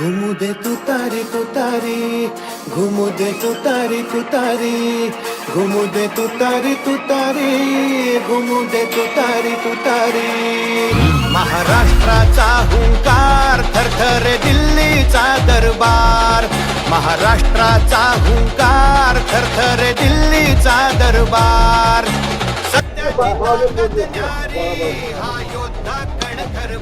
घुमू दे तू तारी तू तारी. घुमू दे तू तारी तू तारी. घुमू दे तू तारी तू तारी. घुमू दे तू तारी तू तारी. महाराष्ट्राचा हुंकार थरथर दिल्लीचा दरबार. महाराष्ट्राचा हुंकार थरथर दिल्लीचा दरबार. सत्य हा योद्धा कणखर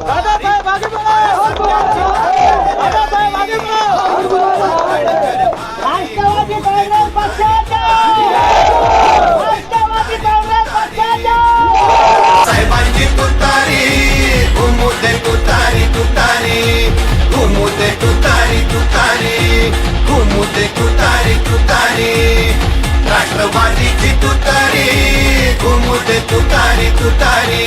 घुमू तुतारी तुतारी.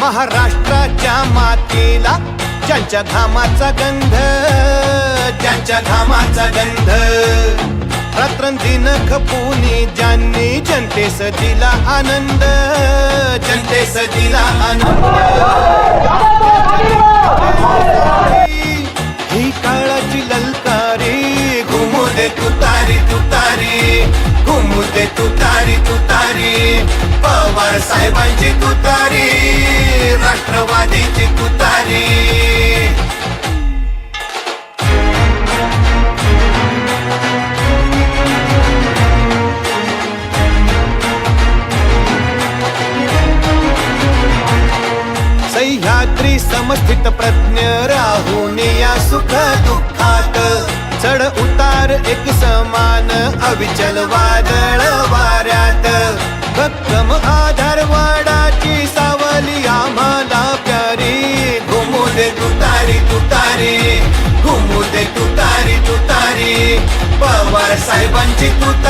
महाराष्ट्राच्या मातीला ज्यांच्या धामाचा गंध ज्यांच्या धामाचा गंध. रात्रंदिन खपुनी ज्यांनी जनतेस दिला आनंद जनतेस दिला आनंद. तुतारी तुतारी. घुमू तुतारी तुतारी. पवार साहेबांची तुतारी राष्ट्रवादीची तुतारी. सह्याद्री समस्थित प्रज्ञ राहून या सुख दुःखा एक समान अविचल वादळ वाऱ्यात. भक्कम आधार वाडाची सावली आम्हाला प्यारी. घुमू दे तुतारी तुतारी. घुमू दे तुतारी तुतारी. पवार साहेबांची तुतारी.